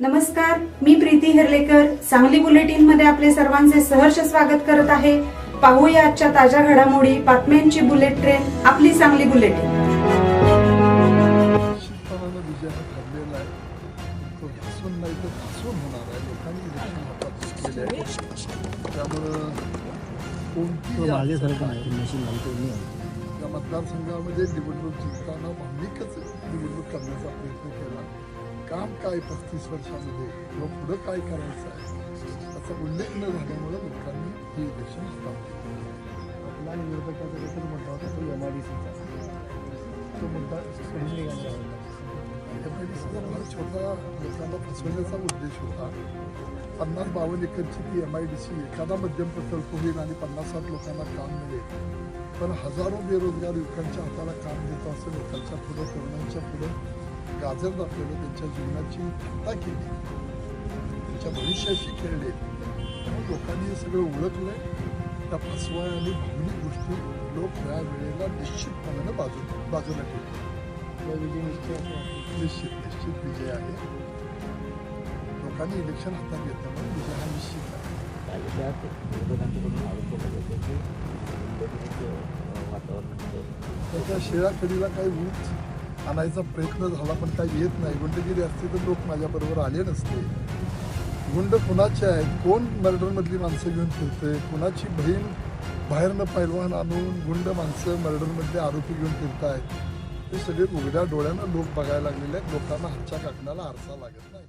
नमस्कार मी प्रीती हेरलेकर. सांगली बुलेटिनमध्ये आपले सर्वांचे सहर्ष स्वागत करत आहे. पाहूया आजच्या ताज्या घडामोडी बातम्यांची बुलेट ट्रेन आपली सांगली बुलेटिन. मतदारसंघामध्ये निवडणूक जिंकताना निवडणूक करण्याचा प्रयत्न काम काय पस्तीस वर्षामध्ये किंवा पुढं काय करायचं आहे? याचा उल्लेख न झाल्यामुळं लोकांनी हे इलेक्शन आपला विरोधकाचा देखील मुद्दा होता तो एम आय डी सीचा तो मुद्दा सोडून निघाला होता सीचा फार छोटा लोकांना फसवण्याचा उद्देश होता. पन्नास बावन्न एकरची ती एम आय डी सी एखादा मध्यम प्रकल्प होईल आणि पन्नास साठ लोकांना काम मिळेल. पण हजारो बेरोजगार युवकांच्या हाताला काम देतो असं लोकांच्या पुढं तरुणांच्या पुढं गाजर दाखवलं त्यांच्या जीवनाची हत्या केली त्यांच्या भविष्याशी खेळले त्यामुळे लोकांनी हे सगळं ओळखलंय त्या फसवा आणि भावनिक गोष्टी लोक या वेळेला निश्चितपणानं बाजू बाजूला ठेवले तो विजय निश्चय असं वाटतं. निश्चित निश्चित विजय आहे लोकांनी इलेक्शन हातात घेतल्यामुळे विजय हा निश्चित आहे आणि त्यात विरोधकांच्याकडून आरोप केला जातो की निवडणुकीचं वातावरण होतं. त्याच्या शेळाकडीला काही ऊच आणायचा प्रयत्न झाला पण काही येत नाही. गुंडगिरी असते तर लोक माझ्याबरोबर आले नसते. गुंड कुणाचे आहेत? कोण मर्डरमधली माणसं घेऊन फिरते कुणाची बहीण बाहेरनं पैलवान आणून गुंड माणसं मर्डरमधले आरोपी घेऊन फिरत आहेत ते सगळे उघड्या डोळ्यानं लोक बघायला लागलेले आहेत. लोकांना हातच्या काकणाला आरसा लागत नाही.